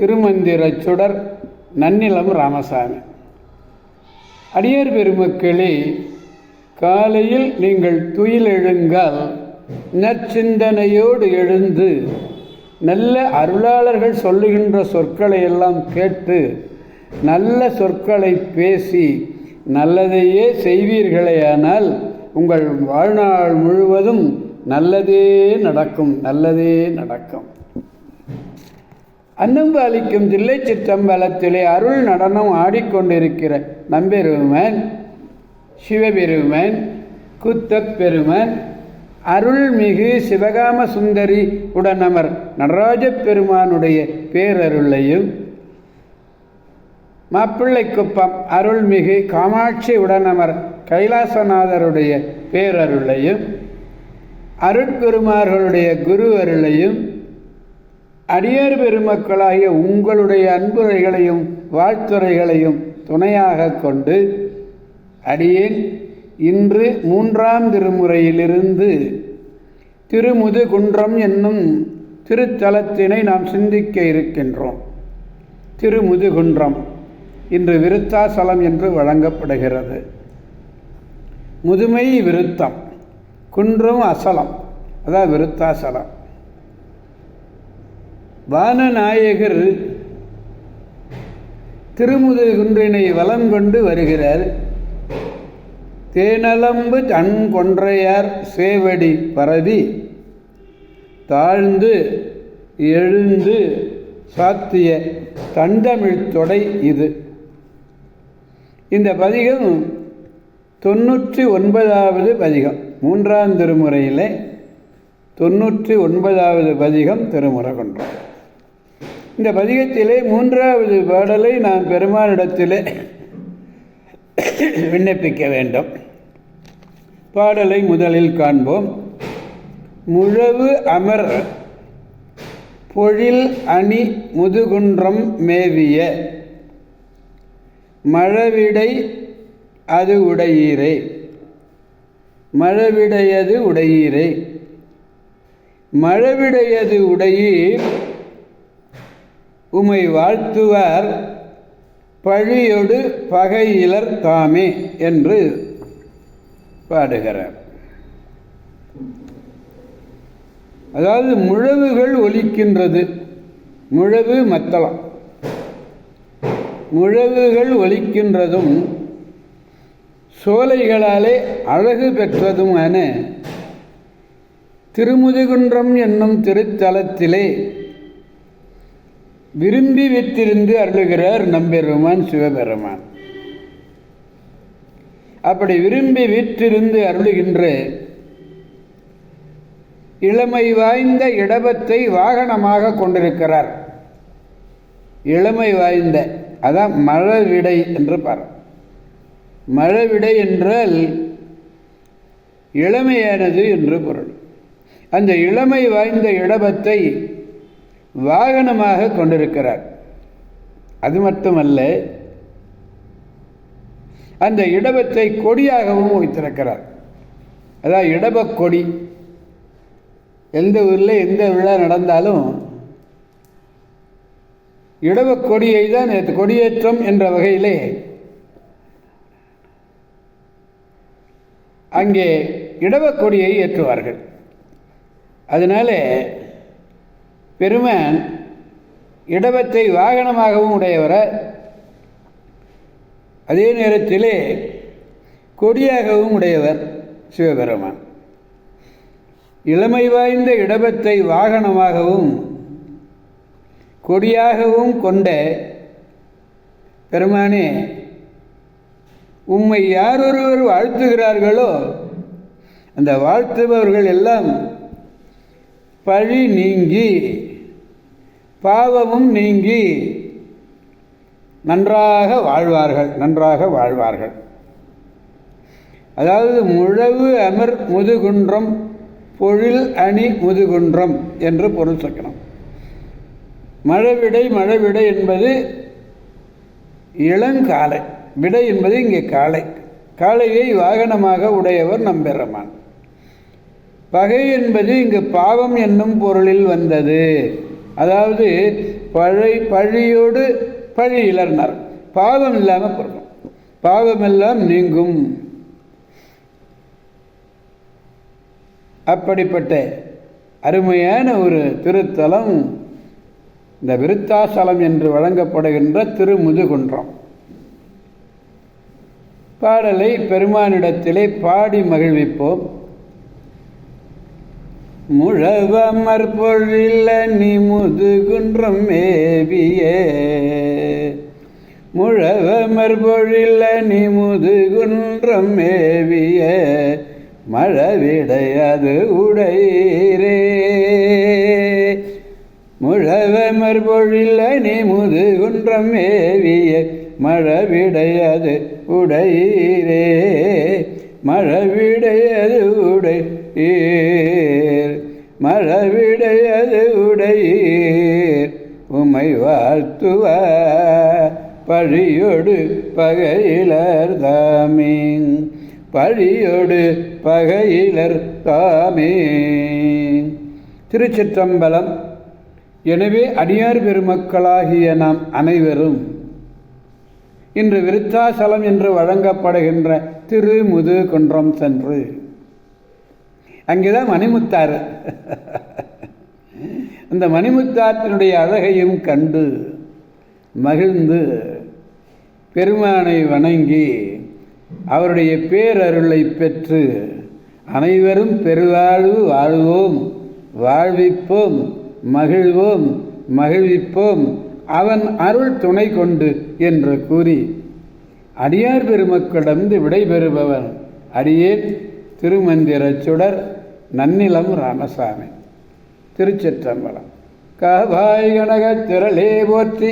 திருமந்திரச் சுடர் நன்னிலம் ராமசாமி. அடியார் பெருமக்களே காலையில் நீங்கள் துயில் எழுங்கால் நற்சிந்தனையோடு எழுந்து நல்ல அருளாளர்கள் சொல்லுகின்ற சொற்களை எல்லாம் கேட்டு நல்ல சொற்களை பேசி நல்லதையே செய்வீர்களேயானால் உங்கள் வாழ்நாள் முழுவதும் நல்லதே நடக்கும் நல்லதே நடக்கும். அன்னம்பாலிக்கும் தில்லை சிற்றம்பலத்திலே அருள் நடனம் ஆடிக்கொண்டிருக்கிற நம்பெருமன் சிவபெருமன் குத்தப் பெருமன் அருள்மிகு சிவகாம சுந்தரி உடனமர் நடராஜ பெருமானுடைய பேரருளையும் மாப்பிள்ளைக்குப்பம் அருள்மிகு காமாட்சி உடனமர் கைலாசநாதருடைய பேரருளையும் அருட்குருமார்களுடைய குரு அருளையும் அடியார் பெருமக்களாகிய உங்களுடைய அன்புரைகளையும் வாழ்த்துறைகளையும் துணையாக கொண்டு அடியேன் இன்று மூன்றாம் திருமுறையிலிருந்து திருமுதுகுன்றம் என்னும் திருத்தலத்தினை நாம் சிந்திக்க இருக்கின்றோம். திருமுதுகுன்றம் இன்று விருத்தாசலம் என்று வழங்கப்படுகிறது. முதுமை விருத்தம் குன்றம் அசலம் அதான் விருத்தாசலம். வானநாயகர் திருமுதுகுன்றினை வலம் கொண்டு வருகிறார். தேனலம்பு தன் கொன்றையார் சேவடி பரவி தாழ்ந்து எழுந்து சாத்திய தண்டமிழ் தொடை இது. இந்த பதிகம் தொண்ணூற்றி ஒன்பதாவது பதிகம். மூன்றாம் திருமுறையிலே தொண்ணூற்றி ஒன்பதாவது பதிகம் திருமுறை கொண்டோம் இந்த பதிகத்திலே மூன்றாவது பாடலை நான் பெருமானிடத்திலே விண்ணப்பிக்க வேண்டும். பாடலை முதலில் காண்போம். முழவு அமர் பொழில் அணி முதுகுன்றம் மேவிய மழவிடை அது உடையீரே. மழவிடையது உடையீரே. மழவிடையது உடையீர் உமை வாழ்த்துவார் பழியொடு பகையிலர் தாமே என்று பாடுகிறார். அதாவது முழவுகள் ஒலிக்கின்றது. முழவு மத்தளம். முழவுகள் ஒலிக்கின்றதும் சோலைகளாலே அழகு பெற்றதுமான திருமுதுகுன்றம் என்னும் திருத்தலத்திலே விரும்பி வைத்திருந்து அருளுகிறார் நம்பெருமான் சிவபெருமான். அப்படி விரும்பி வீற்றிருந்து அருளுகின்ற இளமை வாய்ந்த இடபத்தை வாகனமாக கொண்டிருக்கிறார். இளமை வாய்ந்த அதான் மழவிடை என்று பார். மழவிடை என்றால் இளமையானது என்று பொருள். அந்த இளமை வாய்ந்த இடபத்தை வாகனமாக கொண்டிருக்கிறார். அது மட்டுமல்ல அந்த இடபத்தை கொடியாகவும் வைத்திருக்கிறார். அதான் இடபக் கொடி. எந்த ஊரில் எந்த விழா நடந்தாலும் இடவக் கொடியை தான் கொடியேற்றம் என்ற வகையிலே அங்கே இடவக் கொடியை ஏற்றுவார்கள். அதனால பெருமான் இடவத்தை வாகனமாகவும் உடையவரை அதே நேரத்திலே கொடியாகவும் உடையவர் சிவபெருமான். இளமை வாய்ந்த இடபத்தை வாகனமாகவும் கொடியாகவும் கொண்ட பெருமானே உம்மை யார் ஒருவர் வாழ்த்துகிறார்களோ அந்த வாழ்த்துபவர்கள் எல்லாம் பழி நீங்கி பாவமும் நீங்கி நன்றாக வாழ்வார்கள் நன்றாக வாழ்வார்கள். அதாவது முழவு அமர் முதுகுன்றம் பொழில் அணி முதுகுன்றம் என்று பொருள் சொல்லணும் மழவிடை மழவிடை என்பது இளங்காலை விடை என்பது இங்கே காளை காளையை வாகனமாக உடையவர் நம்பெருமான். பகை என்பது இங்கு பாவம் என்னும் பொருளில் வந்தது. அதாவது பழை பழியோடு பழி இளர்னார் பாவம் இல்லாமல் பொருளும் பாவமெல்லாம் நீங்கும். அப்படிப்பட்ட அருமையான ஒரு திருத்தலம் இந்த விருத்தாசலம் என்று வழங்கப்படுகின்ற திருமுதுகுன்றம். பாடலை பெருமானிடத்திலே பாடி மகிழ்விப்போம். முழவமர் பொழில நீ முதுகுன்றம் மேவியே. முழவமர் பொழில நீ முதுகுன்றம் மேவிய. மழவிடையது உடையரே. முழவமர் பொழில நீ முதுகுன்றம் மேவிய. மழவிடையது உடையீரே. மழவிடைய பகையிலர் தாமீன் பழியொடு பகையிலர் தாமே திருச்சிற்றம்பலம். எனவே அடியார் பெருமக்களாகிய நாம் அனைவரும் இன்று விருத்தாசலம் என்று வழங்கப்படுகின்ற திருமுது குன்றம் சென்று அங்கேதான் மணிமுத்தாறு. அந்த மணிமுத்தாற்றினுடைய அழகையும் கண்டு மகிழ்ந்து பெருமானை வணங்கி அவருடைய பேரருளை பெற்று அனைவரும் பெருவாழ்வு வாழ்வோம் வாழ்விப்போம் மகிழ்வோம் மகிழ்விப்போம். அவன் அருள் துணை கொண்டு என்று கூறி அடியார் பெருமக்களிடந்து விடைபெறுபவன் அடியேன் திருமந்திர சுடர் நன்னிலம் ராமசாமி. திருச்சிற்றம்பலம். காவாய் கனக திரளே போற்றி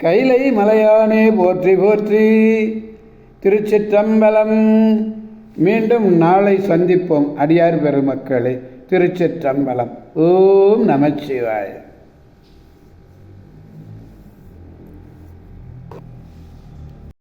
கைலை மலையானே போற்றி போற்றி. திருச்சிற்றம்பலம். மீண்டும் நாளை சந்திப்போம் அடியார் பெருமக்களே. திருச்சிற்றம்பலம். ஓம் நமச்சிவாயம்.